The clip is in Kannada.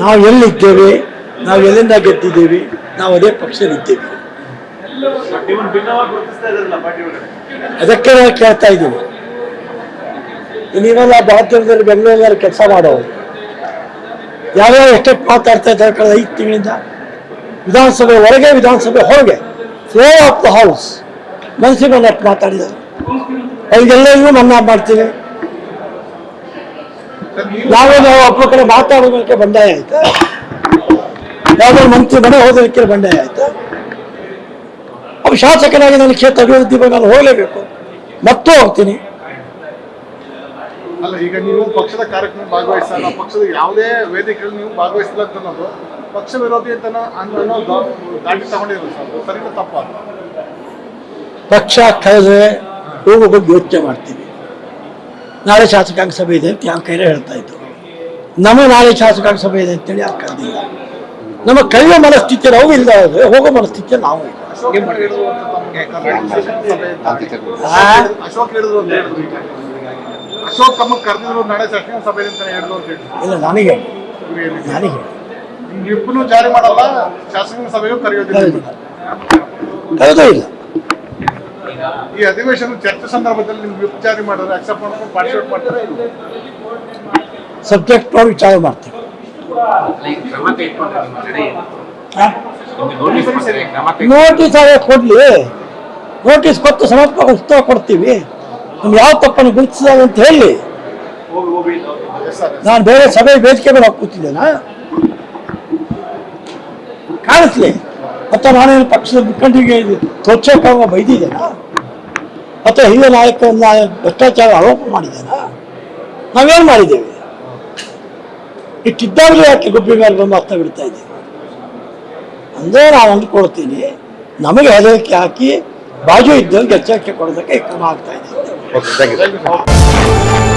ನಾವು ಎಲ್ಲಿದ್ದೇವೆ? ನಾವು ಎಲ್ಲಿಂದ ಗೆದ್ದಿದ್ದೇವೆ? ನಾವು ಅದೇ ಪಕ್ಷದಲ್ಲಿದ್ದೇವೆ ಅದಕ್ಕೆ ನಾವು ಕೇಳ್ತಾ ಇದ್ದೀವಿ ನೀವೆಲ್ಲ ಭಾರತದಲ್ಲಿ ಬೆಂಗಳೂರಿನಲ್ಲಿ ಕೆಲಸ ಮಾಡೋರು. ಯಾರ್ಯಾರು ಎಷ್ಟೇ ಮಾತಾಡ್ತಾ ಇದ್ದಾರೆ ಕಳೆದ ಐದು ತಿಂಗಳಿಂದ ವಿಧಾನಸಭೆ ಒಳಗೆ ವಿಧಾನಸಭೆ ಹೊರಗೆ ಫ್ಲೋ ಆಫ್ ದ ಹೌಸ್ ಮನಸ್ಸಿಗೆ ಮಾತಾಡಿದ್ದಾರೆ. ಅವ್ರಿಗೆಲ್ಲರಿಗೂ ಮನ್ನಾ ಮಾಡ್ತೀವಿ. ನಾವೇ ನಾವು ಒಬ್ಬ ಕಡೆ ಮಾತಾಡೋದಕ್ಕೆ ಬಂಡಾಯ ಆಯ್ತು? ಯಾವ್ದಾದ್ರು ಮಂತ್ರಿ ಮನೆ ಹೋಗೋದಕ್ಕೆ ಬಂಡಾಯ ಆಯ್ತು? ಅವ್ರು ಶಾಸಕನಾಗಿ ನಾನು ಕ್ಷೇತ್ರ ಅಭಿವೃದ್ಧಿ ಬಗ್ಗೆ ನಾನು ಹೋಗಲೇಬೇಕು. ಮತ್ತೂ ಹೋಗ್ತೀನಿ. ಅಲ್ಲ ಈಗ ನೀವು ಪಕ್ಷದ ಕಾರ್ಯಕ್ರಮ ಭಾಗವಹಿಸಲ್ಲ ಪಕ್ಷದ ಯಾವುದೇ ವೇದಿಕೆಯಲ್ಲಿ ನೀವು ಭಾಗವಹಿಸಲ್ಲ ಅಂತ ಅನ್ನೋದು ಪಕ್ಷ ವಿರೋಧಿ ಅಂತ ಅನ್ನೋ ದಾ- ದಾಟಿ ತಗೊಂಡಿರೋ ಸರ್. ಸರಿನಾ ತಪ್ಪ? ಪಕ್ಷ ಕಳೆದ್ರೆ ಹೋಗೋ ಬಗ್ಗೆ ಯೋಚನೆ ಮಾಡ್ತೀವಿ ನಾಳೆ ಶಾಸಕಾಂಗ ಸಭೆ ಇದೆ ಅಂತ ಯಾವ ಕೈಲೇ ಹೇಳ್ತಾ ಇದ್ರು. ನಮ್ಮ ನಾಳೆ ಶಾಸಕಾಂಗ ಸಭೆ ಇದೆ ಅಂತೇಳಿ ಯಾರು ಕರೆದಿಲ್ಲ. ನಮ್ಮ ಕಳೆಯ ಮನಸ್ಥಿತಿ ನಾವು ಇಲ್ಲ ಹೋಗೋ ಮನಸ್ಥಿತಿ ನಾವು ಇಲ್ಲ. ನನಗೆ. ನನಗೆ ಜಾರಿ ಮಾಡಲ್ಲ ಶಾಸಕಾಂಗ ಸಭೆಯೂ ಕರೆಯೋದಿಲ್ಲ. ಕರೆದೂ ಇಲ್ಲ. ಈ ಅಧಿವೇಶನ ಚರ್ಚೆ ಸಂದರ್ಭದಲ್ಲಿ ನಿಮ್ಗೆ ವಿಪ್ ಜಾರಿ ಮಾಡಿದ್ರೆ ಅಕ್ಸೆಪ್ಟ್ ಮಾಡ್ಕೊಂಡು ಪಾರ್ಟಿಸಿಪೇಟ್ ಮಾಡ್ತಾರೆ? ಸಬ್ಜೆಕ್ಟ್ ನೋಡಿ ವಿಚಾರ ಮಾಡ್ತೀವಿ ನೋಟಿಸ್ ಆಗ ಕೊಡ್ಲಿ. ನೋಟಿಸ್ ಕೊಟ್ಟು ಸಮರ್ಪಕ ಉತ್ತರ ಕೊಡ್ತೀವಿ. ನಮ್ಗೆ ಯಾವ ತಪ್ಪನ್ನು ಗುರುತಿಸಿದಾಗ ಅಂತ ಹೇಳಿ. ಹೋಗಿ ಹೋಗಿ ನಾನು ಬೇರೆ ಸಭೆ ವೇದಿಕೆ ಮೇಲೆ ಹೋಗಿ ಕೂತಿದ್ದೇನಾ? ಕಾಣಿಸ್ಲಿ. ಮತ್ತೆ ನಾನೇನು ಪಕ್ಷದ ಮುಖಂಡರಿಗೆ ತೋರ್ಸೋಕ್ಕಾಗ ಬೈದಿದ್ದೇನಾ? ಅಥವಾ ಹಿರಿಯ ನಾಯಕರನ್ನ ಭ್ರಷ್ಟಾಚಾರ ಆರೋಪ ಮಾಡಿದ್ದೇನಾ ನಾವೇನು ಮಾಡಿದ್ದೇವೆ? ಇಟ್ಟಿದ್ದಾಗಲೂ ಯಾಕೆ ಗುಬ್ಬಿ ಮೇಲೆ ಬಂದು ಅರ್ಥ ಬಿಡ್ತಾ ಇದ್ದೀವಿ ಅಂದರೆ ನಾನು ಅಂದ್ಕೊಳ್ತೀನಿ ನಮಗೆ ಹೆದರಿಕೆ ಹಾಕಿ ಬಾಜು ಇದ್ದಂಗೆ ಎಚ್ಚರಿಕೆ ಕೊಡೋದಕ್ಕೆ ಈ ಕ್ರಮ ಆಗ್ತಾ ಇದೆ ಥ್ಯಾಂಕ್ ಯು